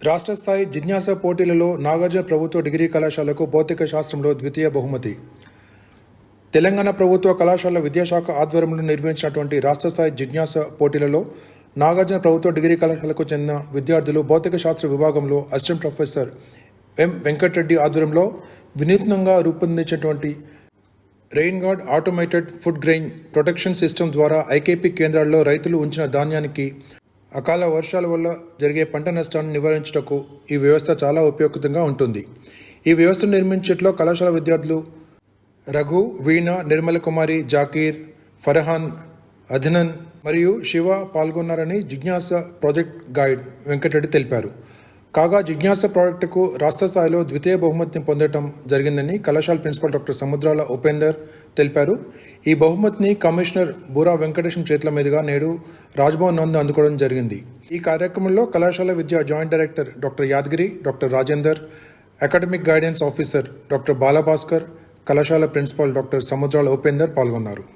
రాష్ట్ర స్థాయి జిజ్ఞాస పోటీలలో నాగార్జున ప్రభుత్వ డిగ్రీ కళాశాలకు భౌతిక శాస్త్రంలో ద్వితీయ బహుమతి. తెలంగాణ ప్రభుత్వ కళాశాల విద్యాశాఖ ఆధ్వర్యంలో నిర్వహించినటువంటి రాష్ట్ర స్థాయి జిజ్ఞాస పోటీలలో నాగార్జున ప్రభుత్వ డిగ్రీ కళాశాలకు చెందిన విద్యార్థులు భౌతిక శాస్త్ర విభాగంలో అసిస్టెంట్ ప్రొఫెసర్ ఎం వెంకటరెడ్డి ఆధ్వర్యంలో వినూత్నంగా రూపొందించినటువంటి rain guard automated food grain protection system ద్వారా ఐకేపీ కేంద్రాల్లో రైతులు ఉంచిన ధాన్యానికి అకాల వర్షాల వల్ల జరిగే పంట నష్టాన్ని నివారించుటకు ఈ వ్యవస్థ చాలా ఉపయోగకరంగా ఉంటుంది. ఈ వ్యవస్థను నిర్మించట్లో కళాశాల విద్యార్థులు రఘు వీణ నిర్మల కుమారి జాకీర్ ఫర్హాన్ అధినన్ మరియు శివ పాల్గొన్నారని జిజ్ఞాస ప్రాజెక్ట్ గైడ్ వెంకటరెడ్డి తెలిపారు. కాగా జిజ్ఞాస ప్రాజెక్టుకు రాష్ట్ర స్థాయిలో ద్వితీయ బహుమతిని పొందడం జరిగిందని కళాశాల ప్రిన్సిపల్ డాక్టర్ సముద్రాల ఉపేందర్ తెలిపారు. ఈ బహుమతిని కమిషనర్ బూరా వెంకటేశం చేతుల మీదుగా నేడు రాజ్భవన్ నందు అందుకోవడం జరిగింది. ఈ కార్యక్రమంలో కళాశాల విద్యా joint director doctor Yadagiri doctor Rajender academic guidance officer doctor Balabhaskar కళాశాల ప్రిన్సిపాల్ డాక్టర్ సముద్రాల ఉపేందర్ పాల్గొన్నారు.